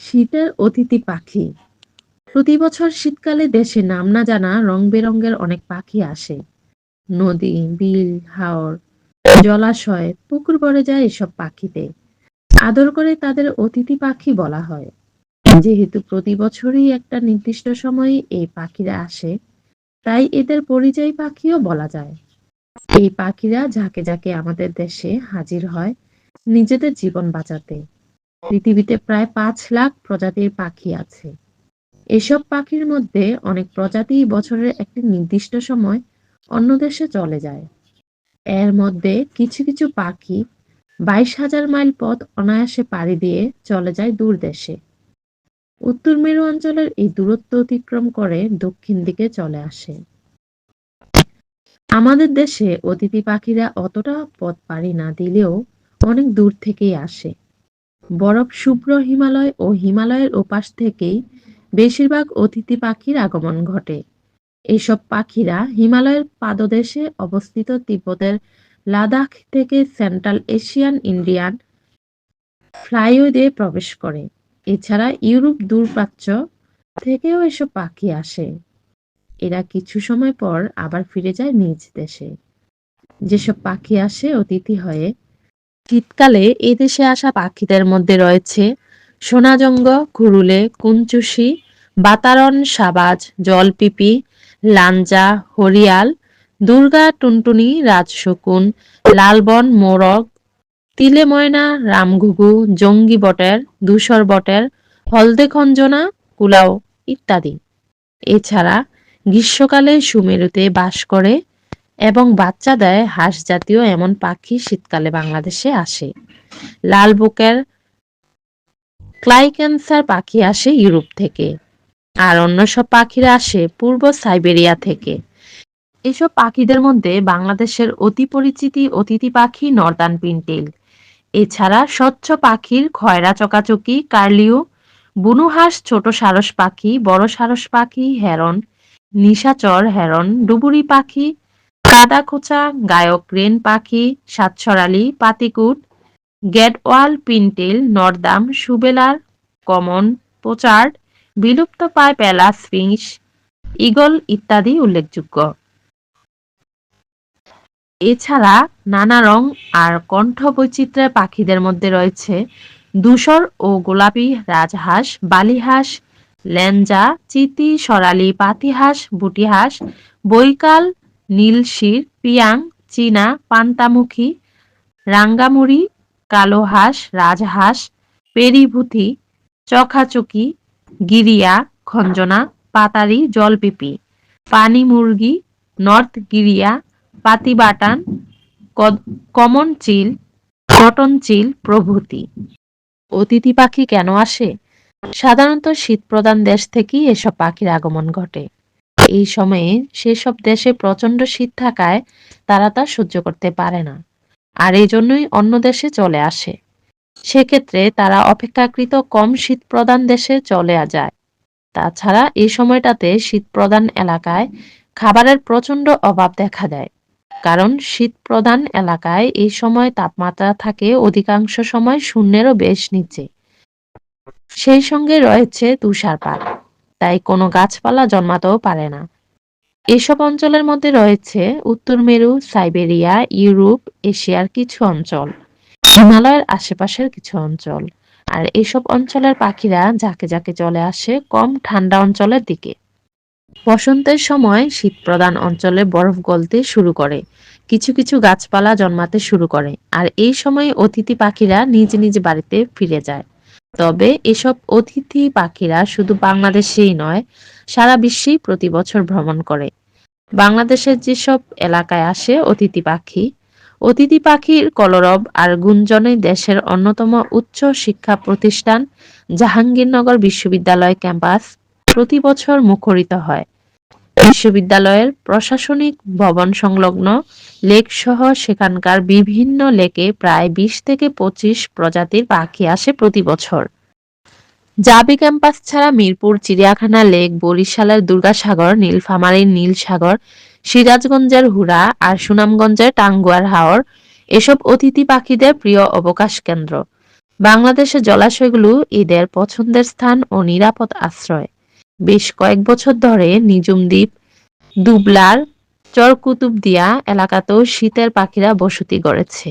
শীতের অতিথি পাখি। প্রতি বছর শীতকালে দেশে নাম না জানা রং বেরঙের অনেক পাখি আসে। নদী, বিল, হাওর, জলাশয়, পুকুর ভরে যায় এসব পাখিতে। আদর করে তাদের অতিথি পাখি বলা হয়। যেহেতু প্রতি বছরই একটা নির্দিষ্ট সময়ে এই পাখিরা আসে, তাই এদের পরিযায়ী পাখিও বলা যায়। এই পাখিরা ঝাঁকে ঝাঁকে আমাদের দেশে হাজির হয় নিজেদের জীবন বাঁচাতে। পৃথিবীতে প্রায় পাঁচ লাখ প্রজাতির পাখি আছে। এসব পাখির মধ্যে অনেক প্রজাতি বছরের একটি নির্দিষ্ট সময় অন্য দেশে চলে যায়। এর মধ্যে কিছু কিছু পাখি বাইশ হাজার মাইল পথ অনায়াসে পাড়ি দিয়ে চলে যায় দূর দেশে। উত্তর মেরু অঞ্চলের এই দূরত্ব অতিক্রম করে দক্ষিণ দিকে চলে আসে। আমাদের দেশে অতিথি পাখিরা অতটা পথ পাড়ি না দিলেও অনেক দূর থেকেই আসে। বরফ শুভ্র হিমালয় ও হিমালয়ের ওপাশ থেকেই বেশিরভাগ অতিথি পাখির আগমন ঘটে। এইসব পাখিরা হিমালয়ের পাদদেশে অবস্থিত তিব্বতের লাদাখ থেকে সেন্ট্রাল এশিয়ান ইন্ডিয়ান ফ্লাইওয়ে প্রবেশ করে। এছাড়া ইউরোপ দূরপ্রাচ্য থেকেও এসব পাখি আসে। এরা কিছু সময় পর আবার ফিরে যায় নিজ দেশে। যেসব পাখি আসে, অতিথি হয়ে শীতকালে এদেশে আসা পাখিদের মধ্যে রয়েছে সোনাজঙ্গ, কুরুলে, কুঞ্চুসি বাতারন সাবাজ, জলপিপি, লাঞ্জা, হরিয়াল, দুর্গা টুনটুনি, রাজশকুন, লালবন, মোরগ তিলে ময়না রামঘুঘু, জঙ্গি বটের, ধূসর বটের, হলদে খঞ্জনা, কুলাও ইত্যাদি। এছাড়া গ্রীষ্মকালে সুমেরুতে বাস করে এবং বাচ্চা দেয় হাঁস জাতীয় এমন পাখি শীতকালে বাংলাদেশে আসে। লাল বুকের ক্লাইক্যান্সার পাখি আসে ইউরোপ থেকে। আর অন্য সব পাখিরা আসে পূর্ব সাইবেরিয়া থেকে। এসব পাখিদের মধ্যে বাংলাদেশের অতি পরিচিতি অতিথি পাখি নর্দান পিন্টেল। এছাড়া স্বচ্ছ পাখির খয়রা চকাচকি, কার্লিও বুনুহাঁস ছোট সারস পাখি, বড় সারস পাখি, হেরন, নিশাচর হেরন, ডুবুরি পাখি কাদাখোচা গায়ক রেন পাখি, সাতছড়ালি, পাতিকুট, গেটওয়াল, পিনটেল, নর্দাম, সুবেলার, কমন পোচার্ড বিলুপ্ত পায় প্যালাস ফিংস ইগল ইত্যাদি উল্লেখযোগ্য। এছাড়া নানা রং আর কণ্ঠ বৈচিত্র্যের পাখিদের মধ্যে রয়েছে ধূসর ও গোলাপি রাজহাঁস, বালিহাঁস, ল্যাঞ্জা, চিতি, সরালি, পাতিহাঁস, বুটিহাঁস, বৈকাল নীলশির পিয়াং, চীনা, পান্তামুখী, রাঙ্গামুড়ি কালো হাঁস রাজহাঁস, পেরিভূতি, চখাচকি, গিরিয়া, খঞ্জনা, পাতারি, জলপিপি পানি মুরগি নর্থ গিরিয়া, পাতিবাটান কমন চিল কটন চিল প্রভৃতি। অতিথি পাখি কেন আসে? সাধারণত শীত প্রধান দেশ থেকেই এসব পাখির আগমন ঘটে। এই সময়ে সেসব দেশে প্রচণ্ড শীত থাকায় তারা তা সহ্য করতে পারে না। আর এই জন্যই অন্য দেশে চলে আসে। সেক্ষেত্রে তারা অপেক্ষাকৃত কম শীত প্রধান দেশে চলে যায়। তাছাড়া এই সময়টাতে শীত প্রধান এলাকায় খাবারের প্রচণ্ড অভাব দেখা দেয়। কারণ শীত প্রধান এলাকায় এই সময় তাপমাত্রা থাকে অধিকাংশ সময় শূন্যেরও বেশ নিচে। সেই সঙ্গে রয়েছে তুষারপাত। তাই কোনো গাছপালা জন্মাতেও পারে না। এসব অঞ্চলের মধ্যে রয়েছে উত্তর মেরু, সাইবেরিয়া, ইউরোপ, এশিয়ার কিছু অঞ্চল, হিমালয়ের আশেপাশের কিছু অঞ্চল, আর এসব অঞ্চলের পাখিরা যাকে যাকে চলে আসে কম ঠান্ডা অঞ্চলের দিকে। বসন্তের সময় শীত প্রধান অঞ্চলে বরফ গলতে শুরু করে, কিছু কিছু গাছপালা জন্মাতে শুরু করে, আর এই সময় অতিথি পাখিরা নিজ নিজ বাড়িতে ফিরে যায়। তবে এসব অতিথি পাখিরা শুধু বাংলাদেশেই নয়, সারা বিশ্বেই প্রতি বছর ভ্রমণ করে। বাংলাদেশের যেসব এলাকায় আসে অতিথি পাখি, অতিথি পাখির কলরব আর গুঞ্জনে দেশের অন্যতম উচ্চ শিক্ষা প্রতিষ্ঠান জাহাঙ্গীরনগর বিশ্ববিদ্যালয় ক্যাম্পাস প্রতি বছর মুখরিত হয়। বিশ্ববিদ্যালয়ের প্রশাসনিক ভবন সংলগ্ন লেক সহ সেখানকার বিভিন্ন লেকে প্রায় বিশ থেকে পঁচিশ প্রজাতির পাখি আসে প্রতি বছর। জাবি ক্যাম্পাস ছাড়া মিরপুর, চিড়িয়াখানা, লেক, বরিশালের দুর্গাসাগর, নীলফামারীর নীলসাগর, সিরাজগঞ্জের হুড়া আর সুনামগঞ্জের টাঙ্গুয়ার হাওর এসব অতিথি পাখিদের প্রিয় অবকাশ কেন্দ্র। বাংলাদেশের জলাশয়গুলো এদের পছন্দের স্থান ও নিরাপদ আশ্রয়। বেশ কয়েক বছর ধরে নিজুম দ্বীপ, দুবলার, চরকুতুবদিয়া এলাকাতেও শীতের পাখিরা বসতি গড়েছে।